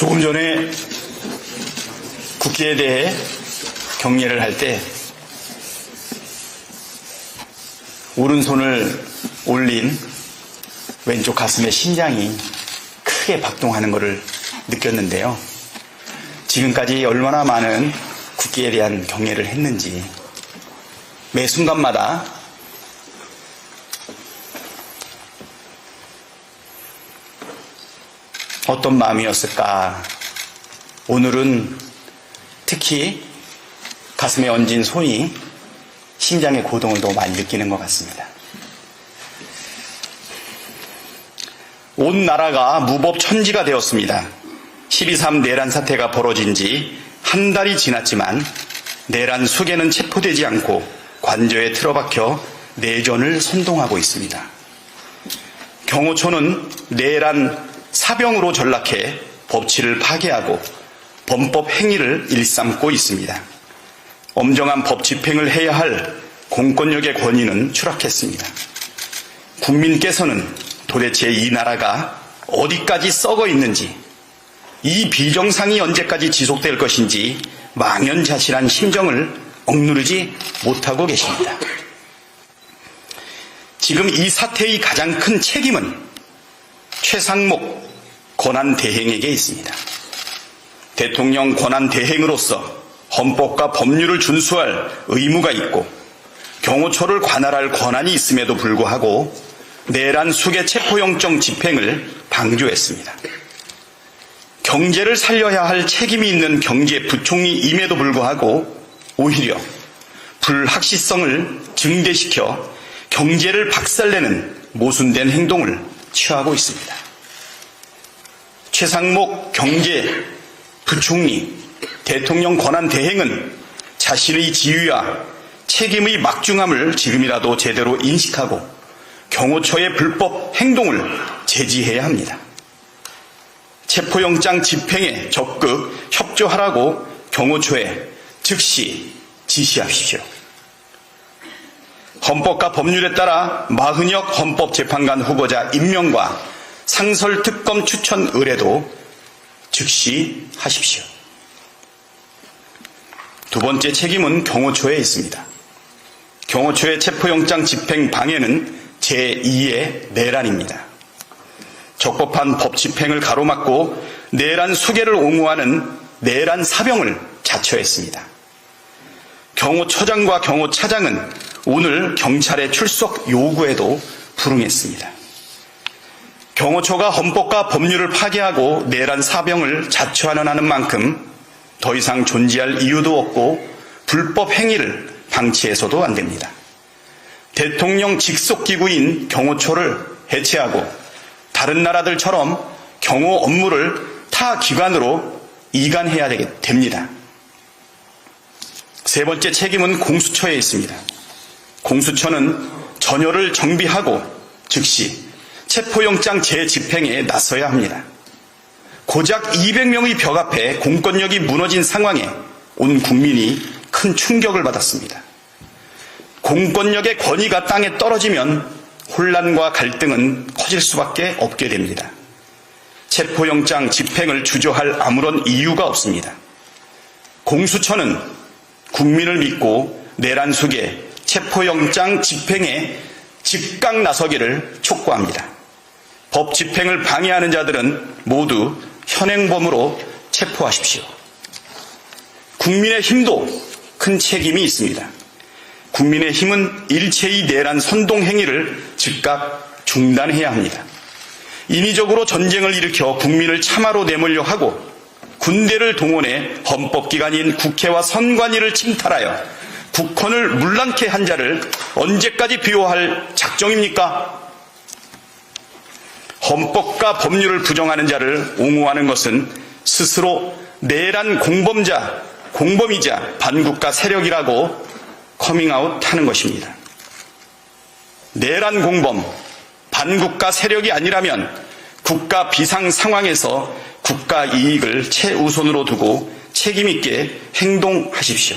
조금 전에 국기에 대해 경례를 할 때 오른손을 올린 왼쪽 가슴에 심장이 크게 박동하는 것을 느꼈는데요. 지금까지 얼마나 많은 국기에 대한 경례를 했는지 매 순간마다 어떤 마음이었을까. 오늘은 특히 가슴에 얹은 손이 심장의 고동을 더 많이 느끼는 것 같습니다. 온 나라가 무법 천지가 되었습니다. 12.3 내란 사태가 벌어진 지 한 달이 지났지만 내란 수계는 체포되지 않고 관저에 틀어박혀 내전을 선동하고 있습니다. 경호처는 내란 사병으로 전락해 법치를 파괴하고 범법 행위를 일삼고 있습니다. 엄정한 법 집행을 해야 할 공권력의 권위는 추락했습니다. 국민께서는 도대체 이 나라가 어디까지 썩어 있는지, 이 비정상이 언제까지 지속될 것인지 망연자실한 심정을 억누르지 못하고 계십니다. 지금 이 사태의 가장 큰 책임은 최상목 권한 대행에게 있습니다. 대통령 권한 대행으로서 헌법과 법률을 준수할 의무가 있고 경호처를 관할할 권한이 있음에도 불구하고 내란 수계 체포영장 집행을 방조했습니다. 경제를 살려야 할 책임이 있는 경제 부총리임에도 불구하고 오히려 불확실성을 증대시켜 경제를 박살내는 모순된 행동을 취하고 있습니다. 최상목 경제 부총리 대통령 권한 대행은 자신의 지위와 책임의 막중함을 지금이라도 제대로 인식하고 경호처의 불법 행동을 제지해야 합니다. 체포영장 집행에 적극 협조하라고 경호처에 즉시 지시하십시오. 헌법과 법률에 따라 마흔역 헌법재판관 후보자 임명과 상설특검 추천 의뢰도 즉시 하십시오. 두 번째 책임은 경호처에 있습니다. 경호처의 체포영장 집행 방해는 제2의 내란입니다. 적법한 법 집행을 가로막고 내란 수계를 옹호하는 내란 사병을 자처했습니다. 경호처장과 경호차장은 오늘 경찰의 출석 요구에도 불응했습니다. 경호처가 헌법과 법률을 파괴하고 내란 사병을 자처하는 하는 만큼 더 이상 존재할 이유도 없고 불법 행위를 방치해서도 안 됩니다. 대통령 직속 기구인 경호처를 해체하고 다른 나라들처럼 경호 업무를 타 기관으로 이관해야 됩니다. 세 번째 책임은 공수처에 있습니다. 공수처는 전열을 정비하고 즉시 체포영장 재집행에 나서야 합니다. 고작 200명의 벽 앞에 공권력이 무너진 상황에 온 국민이 큰 충격을 받았습니다. 공권력의 권위가 땅에 떨어지면 혼란과 갈등은 커질 수밖에 없게 됩니다. 체포영장 집행을 주저할 아무런 이유가 없습니다. 공수처는 국민을 믿고 내란 속에 체포영장 집행에 즉각 나서기를 촉구합니다. 법 집행을 방해하는 자들은 모두 현행범으로 체포하십시오. 국민의 힘도 큰 책임이 있습니다. 국민의 힘은 일체의 내란 선동 행위를 즉각 중단해야 합니다. 인위적으로 전쟁을 일으켜 국민을 참화로 내몰려 하고 군대를 동원해 헌법기관인 국회와 선관위를 침탈하여 국헌을 물랑케 한 자를 언제까지 비호할 작정입니까? 헌법과 법률을 부정하는 자를 옹호하는 것은 스스로 내란 공범자, 공범이자 반국가 세력이라고 커밍아웃 하는 것입니다. 내란 공범, 반국가 세력이 아니라면 국가 비상 상황에서 국가 이익을 최우선으로 두고 책임있게 행동하십시오.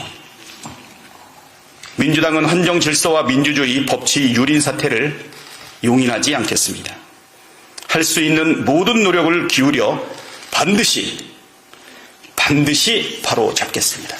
민주당은 헌정 질서와 민주주의 법치 유린 사태를 용인하지 않겠습니다. 할 수 있는 모든 노력을 기울여 반드시 반드시 바로 잡겠습니다.